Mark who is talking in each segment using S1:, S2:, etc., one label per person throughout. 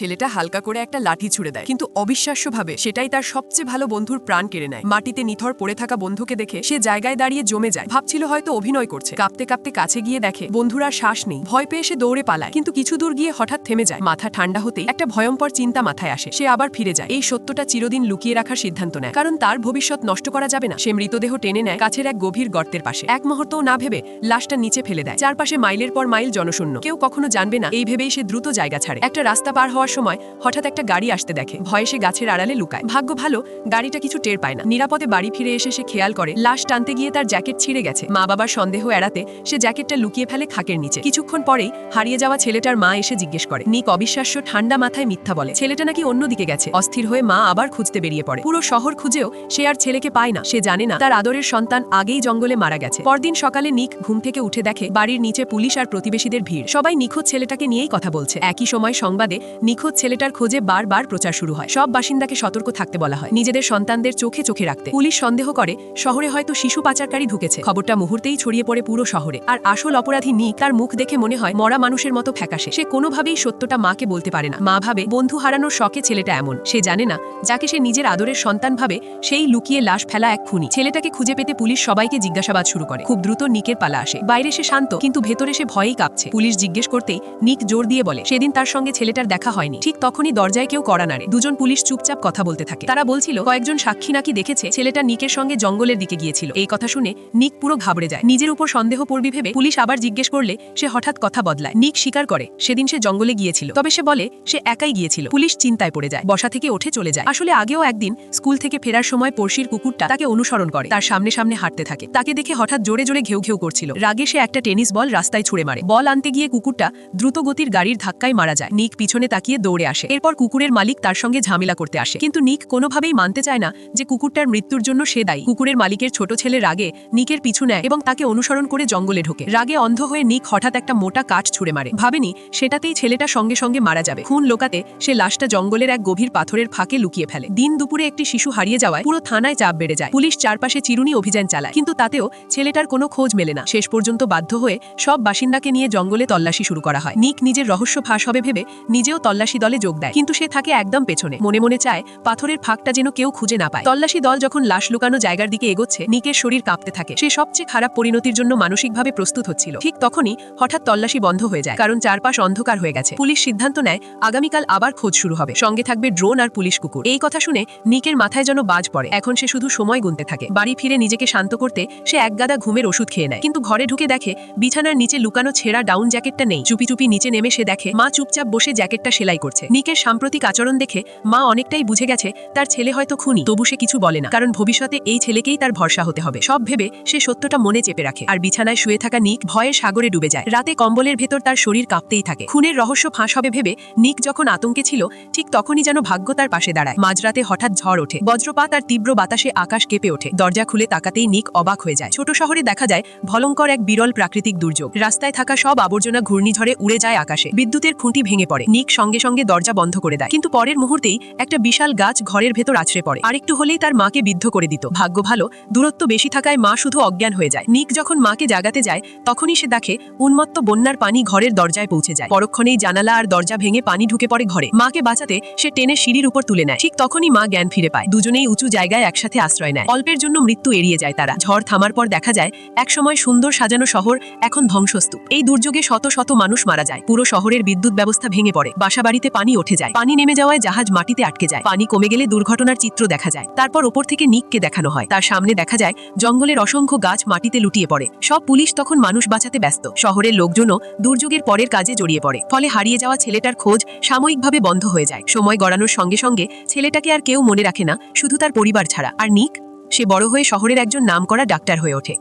S1: ছেলেটা হালকা করে একটা লাঠি ছুড়ে দেয়। কিন্তু অবিশ্বাস্যভাবে সেটাই তার সবচেয়ে ভালো বন্ধুর প্রাণ কেড়ে নেয়। মাটিতে নিথর পড়ে থাকা বন্ধুকে দেখে সে জায়গায় দাঁড়িয়ে জমে যায়। ভাবছিল হয়তো অভিনয় করছে। কাঁপতে কাঁপতে কাছে গিয়ে দেখে বন্ধুরা শ্বাস নেই। ভয় পেয়ে সে দৌড়ে পালায়। কিন্তু কিছু দূর গিয়ে হঠাৎ থেমে যায়। মাথা ঠান্ডা হতেই একটা ভয়ঙ্কর চিন্তা মাথায় আসে। সে আবার ফিরে যায়। এই সত্যটা চিরদিন লুকিয়ে রাখার সিদ্ধান্ত নেয়। কারণ তার ভবিষ্যৎ নষ্ট করা যাবে না। সে মৃতদেহ টেনে নেয় কাছের এক গভীর গর্তের পাশে। এক মুহূর্তও না ভেবে লাশটা নিচে ফেলে দেয়। চারপাশে মাইলের পর মাইল জনশূন্য। কেউ কখনো জানবে না। এই ভেবেই সে দ্রুত জায়গা ছাড়ে। একটা রাস্তা পার হওয়ার সময় হঠাৎ একটা গাড়ি আসতে দেখে। ভয়ে সে গাছের আড়ালে লুকায়। ভাগ্য ভালো, গাড়িটা কিছু টের পায় না। নিরাপদে বাড়ি ফিরে এসে সে খেয়াল করে, লাশ টানতে গিয়ে তার জ্যাকেট ছিঁড়ে গেছে। মা বাবার সন্দেহ এড়াতে সে জ্যাকেটটা লুকিয়ে ফেলে খাকের নিচে। কিছুক্ষণ পরেই হারিয়ে যাওয়া ছেলেটার মা এসে জিজ্ঞেস করে, নিক, অবিশ্বাস্য ঠান্ডা মাথায় মিথ্যা বলে। ছেলেটা নাকি অন্যদিকে গেছে? অস্থির হয়ে মা আবার খুঁজতে বেরিয়ে পড়ে। পুরো শহর খুঁজেও সে আর ছেলেকে পায় না। সে জানে না তার আদরের সন্তান আগেই জঙ্গলে মারা গেছে। পরদিন সকালে নিক ঘুম থেকে উঠে দেখে বাড়ির নিচে পুলিশ আর প্রতিবেশীদের ভিড়। সবাই নিখোঁজ ছেলেটাকে নিয়েই কথা বলছে। একই সময় সংবাদে নিখোঁজ ছেলেটার খোঁজে বারবার প্রচার শুরু হয়। সব বাসিন্দাকে সতর্ক থাকতে বলা হয়। নিজেদের সন্তানদের চোখে চোখে রাখতে। পুলিশ সন্দেহ করে, শহরে হয়তো শিশু পাচারকারী ঢুকেছে। খবরটা মুহূর্তেই ছড়িয়ে পড়ে পুরো শহরে। আর আসল অপরাধী নিক, তার মুখ দেখে মনে হয় মরা মানুষের মতো ফ্যাকাশে। সে কোনোভাবেই সত্যটা মাকে বলতে পারে না। মা ভাবে, বন্ধু হারানোর শখে ছেলেটা এমন। সে জানে না, যাকে সে নিজের আদরের সন্তান ভাবে, সেই লুকিয়ে লাশ ফেলা এক খুনি। ছেলেটাকে খুঁজে পেতে পুলিশ সবাইকে জিজ্ঞাসাবাদ শুরু করে। খুব দ্রুত নিকের পালা আসে। বাইরে সে শান্ত, কিন্তু ভেতরে সে ভয়েই কাঁপছে। পুলিশ জিজ্ঞেস করতেই নিক জোর দিয়ে বলে, সেদিন তার সঙ্গে ছেলেটার দেখা হয়নি। ঠিক তখনই দরজায় কেউ কড়া নাড়ে। দুজন পুলিশ চুপচাপ কথা বলতে থাকে। তারা বলছিল, কয়েকজন সাক্ষী নাকি দেখেছে? ছেলেটা নিকের সঙ্গে জঙ্গলের দিকে গিয়েছিল। এই কথা শুনে নিক পুরো ঘাবড়ে যায়। নিজের উপর সন্দেহ পড়বি ভেবে পুলিশ আবার জিজ্ঞেস করলে, সে হঠাৎ কথা বদলায়। নিক স্বীকার করে, সেদিন সে জঙ্গলে গিয়েছিল। তবে সে বলে, সে একাই গিয়েছিল। পুলিশ চিন্তায় পড়ে যায়। বসা থেকে উঠে চলে যায়। আসলে আগেও একদিন স্কুল থেকে ফেরার সময় পড়শির কুকুরটা তাকে অনুসরণ করে। তার সামনে সামনে হাঁটতে থাকে। তাকে দেখে হঠাৎ জোরে জোরে ঘেউ ঘেউ করছিল। রাগে সে একটা টেনিস বল রাস্তায় ছুড়ে মারে। বল আনতে গিয়ে কুকুরটা দ্রুত গতির গাড়ির ধাক্কায় মারা যায়। নিক পিছনে তাকিয়ে দৌড়ে আসে। এরপর কুকুরের মালিক তার সঙ্গে ঝামেলা করতে আসে। কিন্তু নিক কোনোভাবেই মানতে চায় না যে কুকুরটার মৃত্যুর জন্য সে দায়ী। কুকুরের মালিকের ছোট ছেলে রাগে নিকের পিছু নেয় এবং তাকে অনুসরণ করে জঙ্গলে ঢোকে। রাগে অন্ধ হয়ে নিক হঠাৎ একটা মোটা কাঠ ছুড়ে মারে। ভাবেনি সেটাতেই ছেলেটা সঙ্গে সঙ্গে মারা যাবে। খুন লোকাতে সে লাশটা জঙ্গলের এক গভীর পাথরের ফাঁকে লুকিয়ে ফেলে। দিন দুপুরে একটি শিশু হারিয়ে যাওয়ায় পুরো থানায় চাপ বেড়ে যায়। পুলিশ চারপাশে চিরুনি অভিযান চালায়। কিন্তু তাতেও ছেলেটার কোনো খোঁজ মেলে না। শেষ পর্যন্ত বাধ্য হয়ে সব বাসিন্দাকে নিয়ে জঙ্গলে তল্লাশি শুরু করা হয়। নিক নিজের রহস্য ফাঁস হবে ভেবে নিজেও তল্লাশি দলে যোগ দেয়। কিন্তু সে থাকে একদম পেছনে। মনে মনে চায়, পাথরের ফাঁকটা যেন কেউ খুঁজে না পায়। তল্লাশি দল যখন লাশ লুকানো জায়গার দিকে এগোচ্ছে, নিকের শরীর কাঁপতে থাকে। সে সবচেয়ে খারাপ পরিণতির জন্য মানসিকভাবে প্রস্তুত হচ্ছিল। ঠিক তখনই হঠাৎ তল্লাশি বন্ধ হয়ে যায়, কারণ চারপাশ অন্ধকার হয়ে গেছে। পুলিশ সিদ্ধান্ত নেয়, আগামীকাল আবার খোঁজ শুরু হবে। সঙ্গে থাকবে ড্রোন আর পুলিশ কুকুর। এই কথা শুনে নিকের মাথায় যেন বাজ পড়ে। এখন সে শুধু সময় গুনতে থাকে। বাড়ি ফিরে নিজেকে শান্ত করতে সে একগাদা ঘুমের ওষুধ খেয়ে নেয়। কিন্তু ঘরে ঢুকে দেখে বিছানার নিচে লুকানো ছেঁড়া ডাউন জ্যাকেটটা নেই। চুপি চুপি নিচে নেমে সে দেখে, মা চুপচাপ বসে জ্যাকেটটা সেলাই করছে। নিকের সাম্প্রতিক আচরণ দেখে মা অনেকটাই বুঝে গেছে, তার ছেলে হয়তো খুনি। তবু সে কিছু বলে না, কারণ ভবিষ্যতে এই ছেলেকেই তার ভরসা হতে হবে। সব ভেবে সে সত্যটা মনে চেপে রাখে। আর বিছানায় শুয়ে থাকা নিক ভয়ে সাগরে ডুবে যায়। রাতে কম্বলের ভেতর তার শরীর কাঁপতেই থাকে। খুনের রহস্য ফাঁস হবে ভেবে নিক যখন আতঙ্কে ছিল, ঠিক তখনই যেন ভাগ্য তার পাশে দাঁড়ায়। মাঝরাতে হঠাৎ ঝড় ওঠে। বজ্রপাত আর তীব্র বাতাসে আকাশ কেঁপে ওঠে। দরজা খুলে তাকাতেই নিক অবাক হয়ে যায়। ছোট শহরে দেখা যায় ভলঙ্কর এক বিরল প্রাকৃতিক দুর্যোগ। রাস্তায় থাকা সব আবর্জনা ঘূর্ণিঝড়ে উড়ে যায় আকাশে। বিদ্যুতের খুঁটি ভেঙে পড়ে। নিক সঙ্গে সঙ্গে দরজা বন্ধ করে দেয়। কিন্তু পরের মুহূর্তেই একটা বিশাল গাছ ঘরের ভেতর আছড়ে পড়ে। আরেকটু হলেই তার মাকে বিদ্ধ করে দিত। ভাগ্য ভালো, দূরত্ব বেশি থাকায় মা শুধু অজ্ঞান হয়ে যায়। নিক যখন মাকে জাগাতে যায়, তখনই সে দেখে উন্মত্ত বন্যার পানি ঘরের দরজায় পৌঁছে যায়। পরক্ষণেই জানালা আর দরজা ভেঙে পানি ঢুকে পড়ে ঘরে। মাকে বাঁচাতে সে টেনে সিঁড়ির উপর তুলে নেয়। ঠিক তখনই মা জ্ঞান ফিরে পায়। দুজনেই উঁচু জায়গায় একসাথে আশ্রয় নেয়। অল্পের জন্য মৃত্যু এড়িয়ে যায় তারা। ঝড় থামার পর দেখা যায়, একসময় সুন্দর সাজানো শহর এখন ধ্বংসস্তূপ। এই দুর্যোগে শত শত মানুষ মারা যায়। পুরো শহরের বিদ্যুৎ ব্যবস্থা ভেঙে পড়ে। বাসাবাড়িতে পানি উঠে যায়। পানি নেমে যাওয়ায় জাহাজ মাটিতে আটকে যায়। পানি কমে গেলে দুর্ঘটনার চিত্র দেখা যায়। তারপর ওপর থেকে নিককে দেখানো হয়। তার সামনে দেখা যায়, জঙ্গলের অসংখ্য গাছ মাটিতে লুটিয়ে পড়ে। সব পুলিশ তখন মানুষ বাঁচাতে ব্যস্ত। শহরের লোকজনও দুর্যোগের পরের কাজে জড়িয়ে পড়ে। ফলে হারিয়ে যাওয়া ছেলেটার খোঁজ সাময়িকভাবে বন্ধ হয়ে যায়। সময় গড়ানোর সঙ্গে সঙ্গে ছেলেটাকে আর কেউ মনে রাখে না, শুধু তার পরিবার ছাড়া। আর নিক? সে বড় হয়ে শহরের একজন নামকরা ডাক্তার হয়ে ওঠে।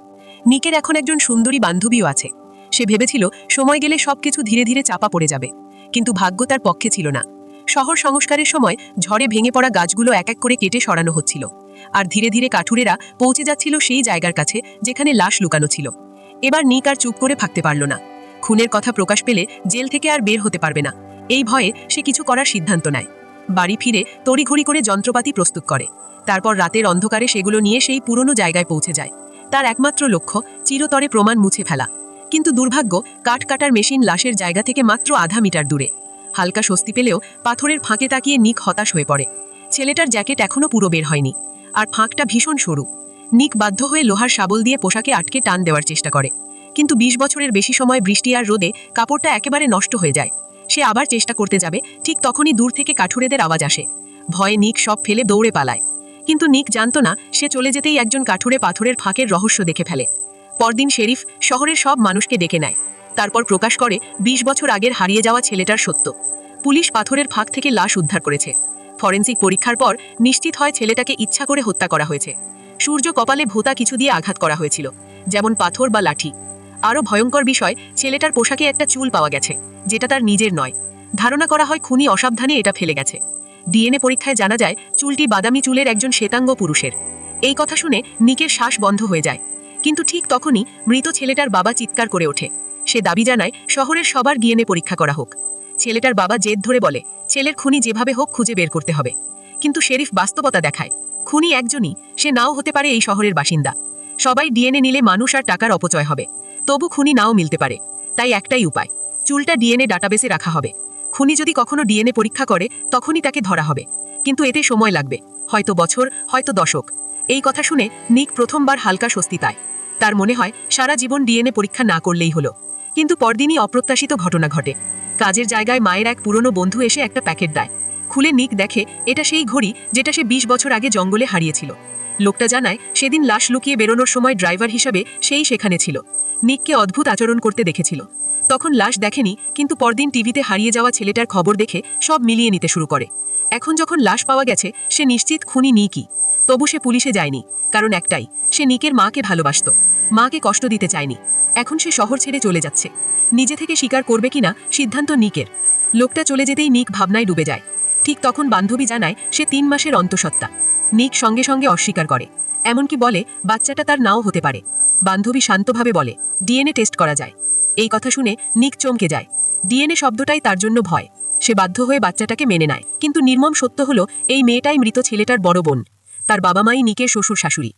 S1: নিকের এখন একজন সুন্দরী বান্ধবীও আছে। সে ভেবেছিল, সময় গেলে সবকিছু ধীরে ধীরে চাপা পড়ে যাবে। কিন্তু ভাগ্য তার পক্ষে ছিল না। শহর সংস্কারের সময় ঝড়ে ভেঙে পড়া গাছগুলো এক এক করে কেটে সরানো হচ্ছিল। আর ধীরে ধীরে কাঠুরেরা পৌঁছে যাচ্ছিল সেই জায়গার কাছে, যেখানে লাশ লুকানো ছিল। এবার নিক আর চুপ করে থাকতে পারল না। খুনের কথা প্রকাশ পেলে জেল থেকে আর বের হতে পারবে না। এই ভয়ে সে কিছু করার সিদ্ধান্ত নেয়। বাড়ি ফিরে তড়িঘড়ি করে যন্ত্রপাতি প্রস্তুত করে। তারপর রাতের অন্ধকারে সেগুলো নিয়ে সেই পুরনো জায়গায় পৌঁছে যায়। তার একমাত্র লক্ষ্য, চিরতরে প্রমাণ মুছে ফেলা। কিন্তু দুর্ভাগ্য, কাঠ কাটার মেশিন লাশের জায়গা থেকে মাত্র আধা মিটার দূরে। হালকা স্বস্তি পেলেও পাথরের ফাঁকে তাকিয়ে নিক হতাশ হয়ে পড়ে। ছেলেটার জ্যাকেট এখনও পুরো বের হয়নি। আর ফাঁকটা ভীষণ সরু। নিক বাধ্য হয়ে লোহার শাবল দিয়ে পোশাকে আটকে টান দেওয়ার চেষ্টা করে। কিন্তু বিশ বছরের বেশি সময় বৃষ্টি আর রোদে কাপড়টা একেবারে নষ্ট হয়ে যায়। সে আবার চেষ্টা করতে যাবে, ঠিক তখনই দূর থেকে কাঠুরেদের আওয়াজ আসে। ভয়ে নিক সব ফেলে দৌড়ে পালায়। কিন্তু নিক জানত না, সে চলে যেতেই একজন কাঠুরে পাথরের ফাঁকের রহস্য দেখে ফেলে। পরদিন শেরিফ শহরের সব মানুষকে ডেকে নেয়। তারপর প্রকাশ করে, বিশ বছর আগের হারিয়ে যাওয়া ছেলেটার সত্য। পুলিশ পাথরের ফাঁক থেকে লাশ উদ্ধার করেছে। ফরেন্সিক পরীক্ষার পর নিশ্চিত হয় ছেলেটাকে ইচ্ছা করে হত্যা করা হয়েছে। সূর্য কপালে ভোতা কিছু দিয়ে আঘাত করা হয়েছিল, যেমন পাথর বা লাঠি। আরও ভয়ঙ্কর বিষয়, ছেলেটার পোশাকে একটা চুল পাওয়া গেছে, যেটা তার নিজের নয়। ধারণা করা হয় খুনি অসাবধানে এটা ফেলে গেছে। ডিএনএ পরীক্ষায় জানা যায়, চুলটি বাদামি চুলের একজন শ্বেতাঙ্গ পুরুষের। এই কথা শুনে নিকের শ্বাস বন্ধ হয়ে যায়। কিন্তু ঠিক তখনই মৃত ছেলেটার বাবা চিৎকার করে ওঠে। সে দাবি জানায়, শহরের সবার ডিএনএ পরীক্ষা করা হোক। ছেলেটার বাবা জেদ ধরে বলে, ছেলের খুনি যেভাবে হোক খুঁজে বের করতে হবে। কিন্তু শেরিফ বাস্তবতা দেখায়, খুনি একজনই, সে নাও হতে পারে এই শহরের বাসিন্দা। সবাই ডিএনএ নিলে মানুষ আর টাকার অপচয় হবে, তবু খুনি নাও মিলতে পারে, তাই একটাই উপায়, চুলটা ডিএনএ ডাটাবেসে রাখা হবে। খুনি যদি কখনো ডিএনএ পরীক্ষা করে, তখনই তাকে ধরা হবে, কিন্তু এতে সময় লাগবে, হয়তো বছর, হয়তো দশক। এই কথা শুনে নিক প্রথমবার হালকা স্বস্তি পায়। তার মনে হয়, সারা জীবন ডিএনএ পরীক্ষা না করলেই হলো। কিন্তু পরদিনই অপ্রত্যাশিত ঘটনা ঘটে। কাজের জায়গায় মায়ের এক পুরনো বন্ধু এসে একটা প্যাকেট দেয়। খুলে নিক দেখে এটা সেই ঘড়ি যেটা সে বিশ বছর আগে জঙ্গলে হারিয়েছিল। লোকটা জানায়, সেদিন লাশ লুকিয়ে বেরোনোর সময় ড্রাইভার হিসাবে সেই সেখানে ছিল। নিককে অদ্ভুত আচরণ করতে দেখেছিল। তখন লাশ দেখেনি, কিন্তু পরদিন টিভিতে হারিয়ে যাওয়া ছেলেটার খবর দেখে সব মিলিয়ে নিতে শুরু করে। এখন যখন লাশ পাওয়া গেছে, সে নিশ্চিত খুনি নিকই তবু সে পুলিশে যায়নি, কারণ একটাই, সে নিকের মাকে ভালোবাসত। মাকে কষ্ট দিতে চায়নি। এখন সে শহর ছেড়ে চলে যাচ্ছে। নিজে থেকে স্বীকার করবে কিনা সিদ্ধান্ত নিকের। লোকটা চলে যেতেই নিক ভাবনায় ডুবে যায়। ঠিক তখন বান্ধবী জানায় সে তিন মাসের অন্তঃসত্ত্বা। নিক সঙ্গে সঙ্গে অস্বীকার করে। এমনকি বলে, বাচ্চাটা তার নাও হতে পারে। বান্ধবী শান্তভাবে বলে, ডিএনএ টেস্ট করা যায়। এই কথা শুনে নিক চমকে যায়। ডিএনএ শব্দটাই তার জন্য ভয়। সে বাধ্য হয়ে বাচ্চাটাকে মেনে নেয়। কিন্তু নির্মম সত্য হলো, এই মেয়েটাই মৃত ছেলেটার বড় বোন। তার বাবা মাই নিকে শ্বশুর শাশুড়ি।